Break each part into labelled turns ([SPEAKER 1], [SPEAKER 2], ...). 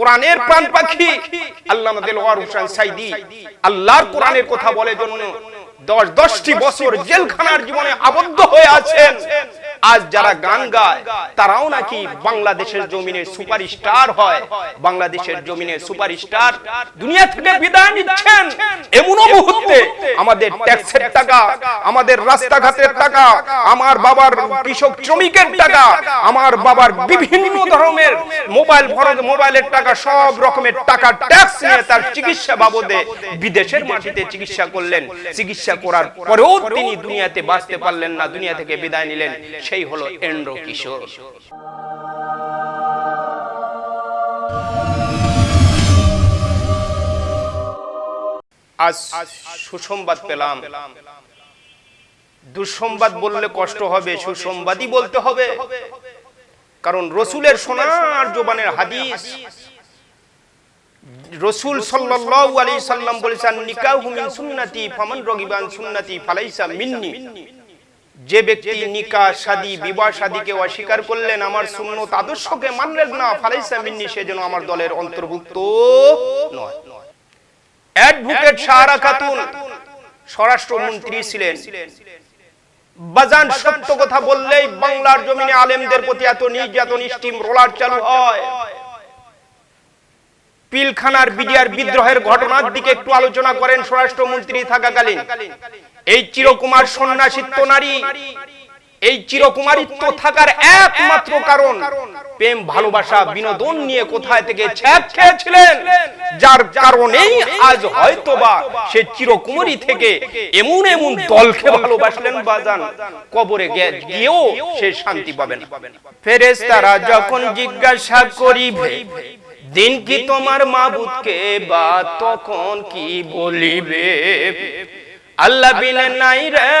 [SPEAKER 1] কোরআনের প্রাণ পাখি। আল্লাহ দেলোয়ার হোসেন সাইদি। আল্লাহর কোরআনের কথা বলে জন্য দশ দশটি বছর জেলখানার জীবনে আবদ্ধ হয়ে আছেন। আজ যারা গান গায় তারাও নাকি বাংলাদেশের জমিনে সুপারস্টার হয়। বাংলাদেশের জমিনে সুপারস্টার দুনিয়া থেকে বিদায় নিচ্ছেন। এমনও মুহূর্তে আমাদের ট্যাক্সের টাকা আমাদের রাস্তাঘাটের টাকা আমার বাবার কৃষক শ্রমিকের টাকা আমার বাবার বিভিন্ন ধরনের মোবাইল খরচ মোবাইলের টাকা সব রকমের টাকা ট্যাক্স নিয়ে তার চিকিৎসা বাবদে বিদেশের মাটিতে চিকিৎসা করলেন। চিকিৎসা করার পরেও তিনি দুনিয়াতে বাঁচতে পারলেন না দুনিয়া থেকে বিদায় নিলেন। সেই হলো এন্ড্রো কিশোর। আজ সুসংবাদ পেলাম। দুঃসংবাদ বললে কষ্ট হবে, সুসংবাদই বলতে হবে। কারণ রসুলের সোনার জোবানের হাদিস। রসুল সাল্লাল্লাহু আলাইহি সাল্লাম বলেছেন নিকাহু মিন সুন্নতি, ফামান রগিবান সুন্নতি, ফালাইসা মিন্নি। যে ব্যক্তি নিকা শাদী বিবাহ শাদীকে অস্বীকার করলেন, আমার সুন্নত আদর্শকে মানলেন না, ফালাইসা মিন্নি সেজন্য আমার দলের অন্তর্ভুক্ত নয়। অ্যাডভোকেট সাহারা খাতুন, স্বরাষ্ট্রমন্ত্রী ছিলেন। বাজান, সত্য কথা বললেই বাংলার জমিনে আলেমদের প্রতি এত নির্যাতন, স্টিম, রোলার চালু হয়। পিলখানার বিডিআর বিদ্রোহের ঘটনার দিকে একটু আলোচনা করেন স্বরাষ্ট্রমন্ত্রী থাকাকালীন। এই চিরকুমার সন্ন্যাসিত্ব নারী, এই চিরকুমারিত্ব থাকার একমাত্র কারণ, প্রেম, ভালোবাসা, বিনোদন নিয়ে কোথায় থেকে ছ্যাপ খেয়েছিলেন? যার কারণেই আজ হয়তোবা সে চিরকুমারী থেকে এমন এমন দলকে ভালোবাসলেন বাজান, কবরে গিয়েও সে শান্তি পাবেন ফেরেশতারা যখন জিজ্ঞাসা করিবে দিন কি তোমার মাবুদকে বা তখন কি বলিবে? আল্লাহ বিনে নাই রে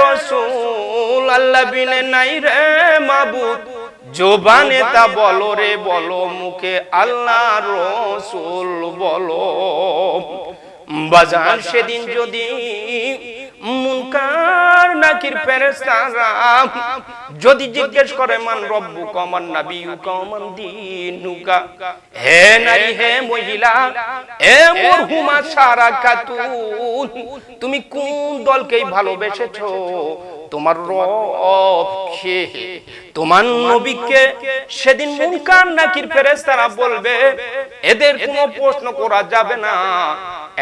[SPEAKER 1] রসুল আল্লাহ বিনে নাই রে মাবুদ। জোবানে তা বলো রে বলো মুখে আল্লাহ রসুল বলো। বাজান সেদিন যদি মুনকার নাকির ফেরেশতারা যদি জিজ্ঞেস করে, মান রব্বু কমান কমান হে নারী, হে মহিলা মরহুমা সারা খাতুন, তুমি কোন দলকেই ভালোবেসেছো? তোমার রব কে? তোমার নবীকে সেদিন মুনকার নাকির ফেরেশতারা বলবে, এদের কোনো প্রশ্ন করা যাবে না।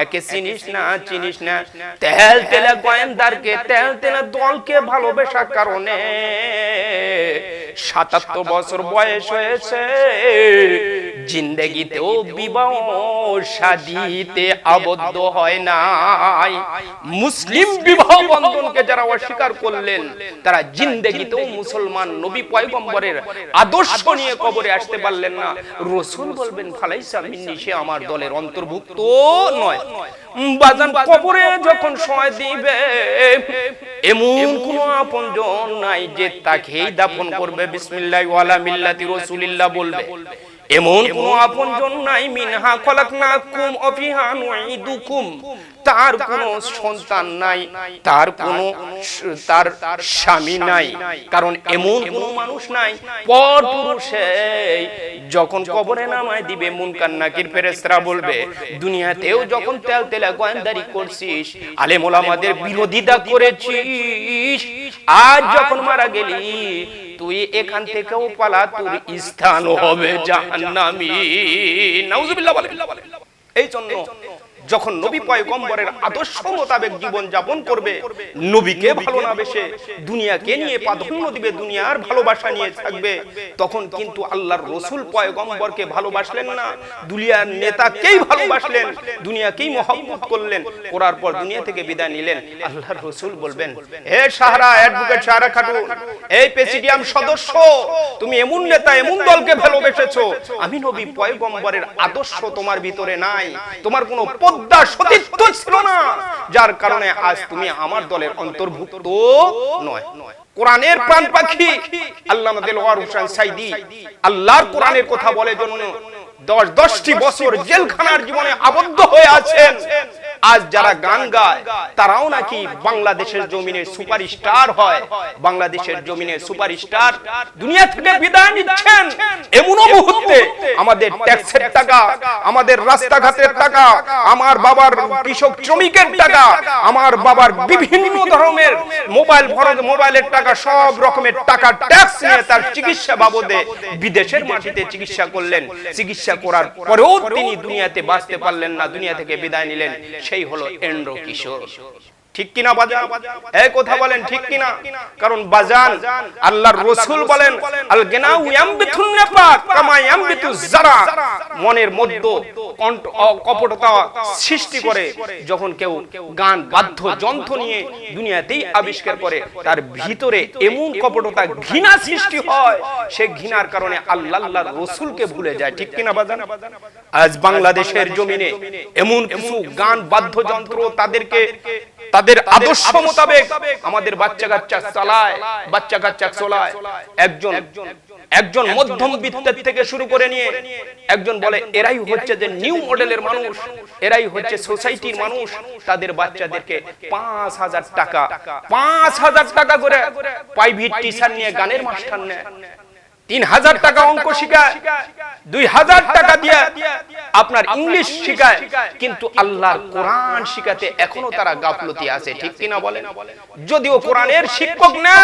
[SPEAKER 1] একে চিনিস না চিনিস না। তেল তেলে গোয়েন্দারকে তেল তেলে দলকে ভালোবাসার কারণে সাতাত্তর বছর বয়স হয়েছে। জিন্দেগিতেও বিবাহ শাদিতে আবদ্ধ হয় নাই। মুসলিম বিবাহ বন্ধনকে যারা অস্বীকার করলেন তারা জিন্দেগিতেও মুসলমান নবী পয়গম্বরের আদর্শ নিয়ে কবরে আসতে পারলেন না। রসুল বলবেন ফালাইসা মিন্নি সে আমার দলের অন্তর্ভুক্ত নয়। বাজান কবরে যখন সময় দিবে এমন কোন আপনজন নাই যে তাকেই দাফন করবে। বিসমিল্লাহ ওয়ালা মিল্লাতি রাসূলিল্লাহ বলবে। এমন কোন আপনজন নাই মিনহা খলাকনাকুম অফিহা নুঈদুকুম তার কোন সন্তান নাই তার কোন তার স্বামী নাই। কারণ এমন কোন মানুষ নাই পর পুরুষে যখন কবরে নামায় দিবে মুনকার নাকির ফেরেশতারা বলবে দুনিয়াতেও যখন তেল তেলা গোয়েন্দারি করছিস আলেম ওলামাদের বিরোধিতা করেছিস আজ যখন মারা গেলি তুই এখান থেকেও পালা তোর স্থান হবে জাহান্নামী। নাউজুবিল্লাহ বলে। এই জন্য যখন নবী পয়গম্বরের আদর্শ মোতাবেক জীবন যাপন করবে নবীকে ভালো না বেশে দুনিয়াকে নিয়ে প্রাধান্য দিবে দুনিয়ার ভালোবাসা নিয়ে থাকবে। তখন কিন্তু আল্লাহর রসুল পয়গম্বরকে ভালোবাসলেন না। দুনিয়ার নেতাকেই ভালোবাসলেন দুনিয়াকেই মহব্বত করলেন করার পর দুনিয়া থেকে বিদায় নিলেন। আল্লাহর রসুল বলবেন হে সাহারা অ্যাডভোকেট সাহারা খাটুন এই প্রেসিডিয়াম সদস্য তুমি এমন নেতা এমন দলকে ভালোবেসেছো আমি নবী পয়গম্বরের আদর্শ তোমার ভিতরে নাই তোমার কোনো পদ্মা সতীত্ব ছিল না। যার কারণে আজ তুমি আমার দলের অন্তর্ভুক্ত নয়। কোরআনের প্রাণ পাখি। আল্লাহ দেলোয়ার হোসেন সাইদি। আল্লাহর কোরআনের কথা বলে জন্য দশ দশটি বছর জেলখানার জীবনে আবদ্ধ হয়ে আছেন। আজ যারা গান গায় তারাও নাকি বাংলাদেশের জমিনে সুপারস্টার হয়। বাংলাদেশের জমিনে সুপারস্টার দুনিয়া থেকে বিদায় নিচ্ছেন। এমনও মুহূর্তে আমাদের ট্যাক্সের টাকা আমাদের রাস্তাঘাটের টাকা আমার বাবার কৃষক শ্রমিকের টাকা আমার বাবার বিভিন্ন ধরনের মোবাইল খরচ মোবাইলের টাকা সব রকমের টাকা ট্যাক্স নিয়ে তার চিকিৎসা বাবদে বিদেশের মাটিতে চিকিৎসা করলেন। চিকিৎসা করার পরেও তিনি দুনিয়াতে বাঁচতে পারলেন না দুনিয়া থেকে বিদায় নিলেন সেই হলো এন্ড্র কিশোর। ঠিক কিনা বাজান? এই কথা বলেন ঠিক কিনা? কারণ বাজান আল্লাহর রাসূল বলেন আল গিনাউ ইয়ামবিতুন নাফাক কামা ইয়ামবিতু যারা। মনের মধ্যে কপটতা সৃষ্টি করে যখন কেউ গান, বাদ্য, যন্ত্র নিয়ে দুনিয়াতেই আবিষ্কার করে, তার ভিতরে এমন কপটতা, ঘৃণা সৃষ্টি হয়, সে ঘৃণার কারণে আল্লাহ আল্লাহর রাসূলকে ভুলে যায়। ঠিক কিনা বাজান? আজ বাংলাদেশের জমিনে এমন কিছু গান বাদ্যযন্ত্র তাদেরকে তাদের আদর্শ মোতাবেক আমাদের বাচ্চা কাচ্চা চালায় বাচ্চা কাচ্চা চলায়। একজন একজন মধ্যম বিত্তের থেকে শুরু করে নিয়ে একজন বলে এরাই হচ্ছে যে নিউ মডেলের মানুষ এরাই হচ্ছে সোসাইটির মানুষ তাদের বাচ্চাদেরকে পাঁচ হাজার টাকা পাঁচ হাজার টাকা করে প্রাইভেট টিচার নিয়ে। গানের মাস্টার নেয়। তিন হাজার টাকা অঙ্ক শিখায় দুই হাজার টাকা দিয়ে আপনার ইংলিশ শিখায় কিন্তু আল্লাহর কোরআন শিখাতে এখনও তারা গাফলতি আছে ঠিক কিনা বলেন? যদিও কোরআনের শিক্ষক না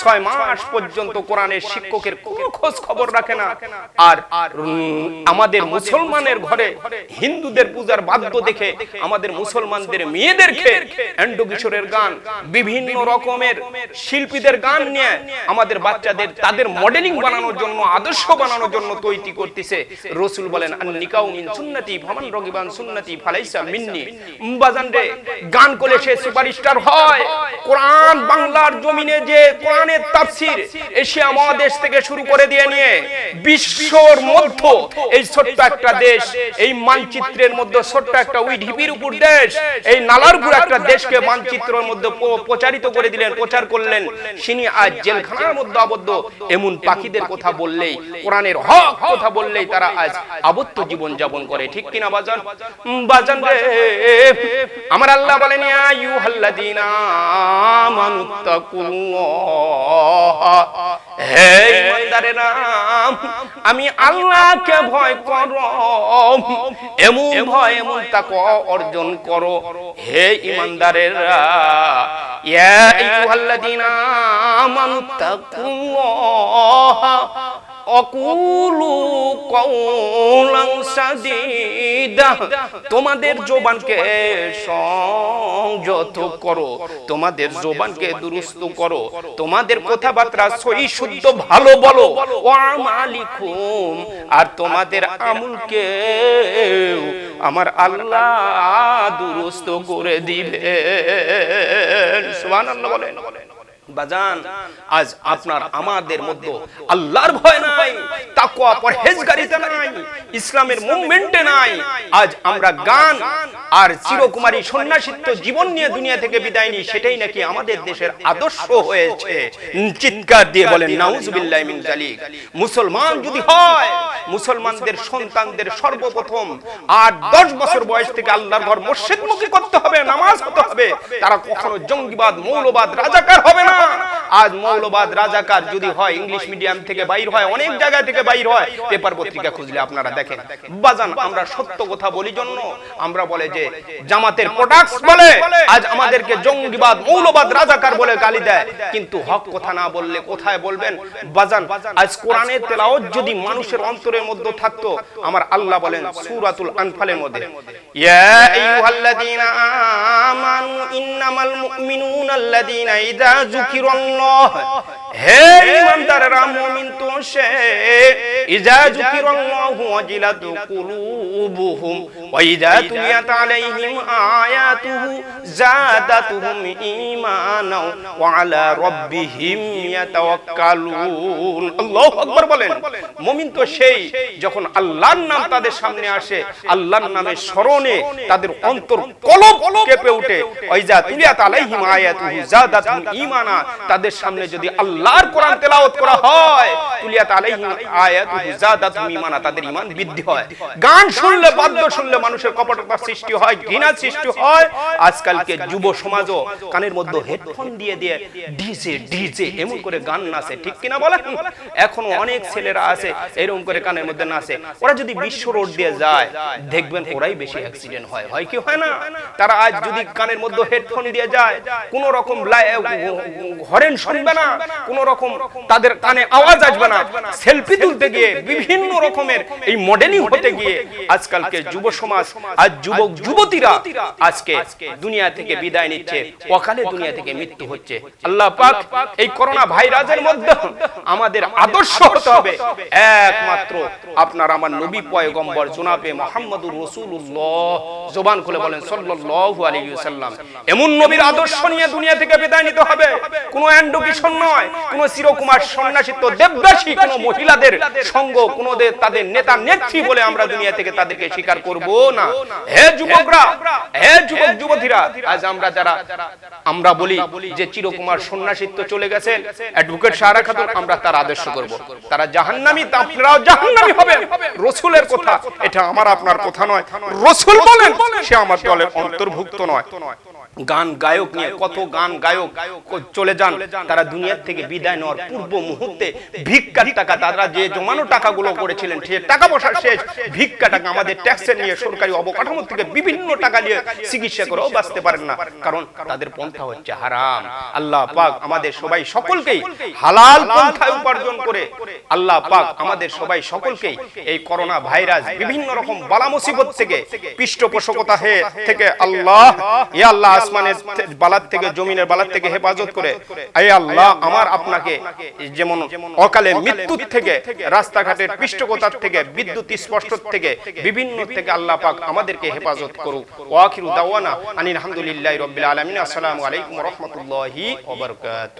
[SPEAKER 1] ছয় মাস পর্যন্ত কোরআনের শিক্ষকের কোনো খোঁজ খবর রাখে না। আর আমাদের মুসলমানের ঘরে হিন্দুদের পূজার বাদ্য দেখে আমাদের মুসলমানদের মেয়েদেরকে কিশোরের গান, বিভিন্ন রকমের শিল্পীদের গান নিয়ে আমাদের বাচ্চাদের তাদের মডেলিং বানানোর জন্য, আদর্শ বানানোর জন্য তৈরি করতেছে। রসুল বলেন আন নিকাউ মিন সুন্নতি, ফামান রগিবান সুন্নতি, ফালাইসা মিন্নি। বাজান গান করে সে সুপারস্টার হয়। কোরআন বাংলার জমিনে যে কোরআনের তাফসীর এশিয়া মহাদেশ থেকে শুরু করে দিয়ে নিয়ে বিশ্বর মধ্য এই ছোট্ট একটা দেশ, এই মানচিত্রের মধ্যে ছোট্ট একটা ওই ঢিপির উপর দেশ, এই নালারপুর একটা দেশকে মানচিত্রের মধ্যে প্রচারিত করে দিলেন, প্রচার করলেন। তিনি আজ জেলখানার মধ্যে আবদ্ধ, এমন পাখিদের কথা বললেই, কোরআনের হক কথা বললেই তারা আজ আবদ্ধ জীবন যাপন করে। ঠিক কিনা বাজান? বাজান রে, আমার আল্লাহ বলেন, ইয়া আইয়ুহাল্লাযীনা আমানুত্তাকুল্লাহ হে ইমানদারেরা আমি আল্লাহকে ভয় করো। এমন ভয়, এমন তাক অর্জন করো। হে ইমানদারেরা, ইয়া আইয়ুহাল্লাযীনা সাদিদা তোমাদের জোবানকে সংযত করো, তোমাদের জোবানকে দুরুস্ত করো, তোমাদের কথাবার্তা সহি শুদ্ধ ভালো বলো। আমালিকুম আর তোমাদের আমুলকে আমার আল্লাহ দুরুস্ত করে দিবে সুবহানাল্লাহ বলেন। বাজান আজ আপনার আমাদের মধ্যে আল্লাহর ভয় নাই তাকওয়া পরহেজগারিতা নাই ইসলামের মুভমেন্টে নাই। আজ আমরা গান আর চিরকুমারী সন্ন্যাসিত্ব জীবন নিয়ে দুনিয়া থেকে বিদায় নিই সেটাই নাকি আমাদের দেশের আদর্শ হয়েছে। চিৎকার দিয়ে বলেন নাউজুবিল্লাহি মিন জালিক। মুসলমান যদি হয় মুসলমানদের সন্তানদের সর্বপ্রথম আট দশ বছর বয়স থেকে আল্লাহর ঘর মসজিদমুখী করতে হবে নামাজ হতে হবে। তারা কখনো জঙ্গিবাদ মৌলবাদ রাজাকার হবে না আজ মৌলবাদ রাজাকার যদি হয় ইংলিশ মিডিয়াম থেকে বাইর হয়, অনেক জায়গা থেকে বাইর হয় পেপার পত্রিকা খুঁজলে আপনারা দেখেন। বাজান, আমরা সত্য কথা বলি জন্য, আমরা বলে যে জামাতের প্রোডাক্টস বলে, আজ আমাদেরকে জঙ্গিবাদ, মৌলবাদ রাজাকার বলে গালি দেয়। কিন্তু হক কথা না বললে কোথায় বলবেন? বাজান, আজ কোরআনের তেলাওয়াত যদি মানুষের অন্তরের মধ্যে থাকতো, আমার আল্লাহ বলেন সূরাতুল আনফালের মধ্যে, ইয়া আইয়ুহাল্লাযীনা আমানু ইন্নামাল মুমিনুনা আল্লাযীনা ইযা যুকিরাল্লাহ তো বলেন। মুমিন তো সেই যখন আল্লাহর নাম তাদের সামনে আসে, আল্লাহর নামে স্মরণে তাদের অন্তর কলব কেঁপে ওঠে ওয়াইজা তুলিয়াত আলাইহিম আয়াতু আয়াতুহু জাদাতহুম ঈমানা তাদের সামনে যদি আল্লাহর কোরআন তেলাওয়াত করা হয় তুলিয়াত আলাইহিম ঈমানা, তাদের ঈমান বৃদ্ধি হয়। গান শুনলে, বাদ্য শুনলে মানুষের কপটতার সৃষ্টি হয়, ঘৃণা সৃষ্টি হয়। আজকালকে যুব সমাজও কানের মধ্যে হেডফোন দিয়ে দিয়ে ডিজে ডিজে, এমন করে গান নাচে, ঠিক কিনা অনেক ছেলেরা আছে, এরকম করে কানের মধ্যে নাচে। ওরা যদি বিশ্ব রোড দিয়ে যায়, দেখবেন ওরাই বেশি অ্যাক্সিডেন্ট হয়। হয় কি হয় না? তারা আজ যদি কানের মধ্যে হেডফোন দিয়ে যায় কোন রকম হরেন শুনবে না কোন রকম তাদের কানে আওয়াজ আসবে না। সেলফি তুলতে গিয়ে বিভিন্ন রকমের এই মডেলিং হতে গিয়ে আজকালকে যুব সমাজ যুবক, যুবতীরা আজকে দুনিয়া থেকে বিদায় নিচ্ছে, অকালে দুনিয়া থেকে মৃত্যু হচ্ছে। আল্লাহ পাক এই করোনা ভাইরাসের মধ্যে আমাদের আদর্শ হতে হবে। একমাত্র আপনার আমার নবী পয়গম্বর জনাবে মোহাম্মদুর রাসূলুল্লাহ। জবান খুলে বলেন আলাইহি ওয়াসাল্লাম, এমন নবীর আদর্শ নিয়ে দুনিয়া থেকে বিদায় নিতে হবে। কোনো অ্যান্ডোকিশন নয়, কোনো চিরকুমার সন্ন্যাসিত্ব দেবদাসী কোনো মহিলাদের সঙ্গ কোনো তাদের নেতা নেত্রী বলে আমরা দুনিয়া থেকে তাদেরকে স্বীকার করব না। হে যুবকরা হে যুবক যুবতীরা আজ আমরা যারা আমরা বলি যে চিরকুমার সন্ন্যাসিত্ব চলে গেছেন অ্যাডভোকেট সারা খাতুন আমরা তার আদর্শ করব। তারা জাহান্নামী আপনারাও জাহান্নামী হবেন রসুলের কথা এটা আমার আপনার কথা নয়। রসুল বলেন সে আমার দলের অন্তর্ভুক্ত নয়। গান গায়ক নিয়ে কত গান গায়ক চলে যান। তারা দুনিয়ার থেকে বিদায় নেওয়ার পূর্ব মুহূর্তে ভিক্ষার টাকা তারা যে জমানো টাকাগুলো করেছিলেন সে টাকা পয়সা শেষ। ভিক্ষা টাকা আমাদের ট্যাক্সের নিয়ে সরকারি অবকাঠামো থেকে বিভিন্ন টাকা নিয়ে চিকিৎসা করেও বাঁচতে পারেন না। কারণ তাদের পন্থা হচ্ছে হারাম। আল্লাহ পাক আমাদের সবাই সকলকেই হালাল পন্থায় উপার্জন করে আল্লাহ পাক আমাদের সবাই সকলকেই এই করোনা ভাইরাস বিভিন্ন রকম বালা মুসিবত থেকে পৃষ্ঠপোষকতা হে থেকে আল্লাহ ইয়া আল্লাহ আসমানের বালাত থেকে, জমিনের বালার থেকে হেফাজত করে, আয় আল্লাহ, আমার আপনাকে যেমন অকালে মৃত্যুর থেকে, রাস্তাঘাটের পৃষ্ঠকতার থেকে, বিদ্যুৎ স্পষ্ট থেকে, বিভিন্ন থেকে আল্লাহ পাক আমাদেরকে হেফাজত করুক। ওয়াখিরু দাওয়ানা আনিল হামদুলিল্লাহি রাব্বিল আলামিন। আসসালামু আলাইকুম ওয়া রাহমাতুল্লাহি ওয়া বারাকাতুহু।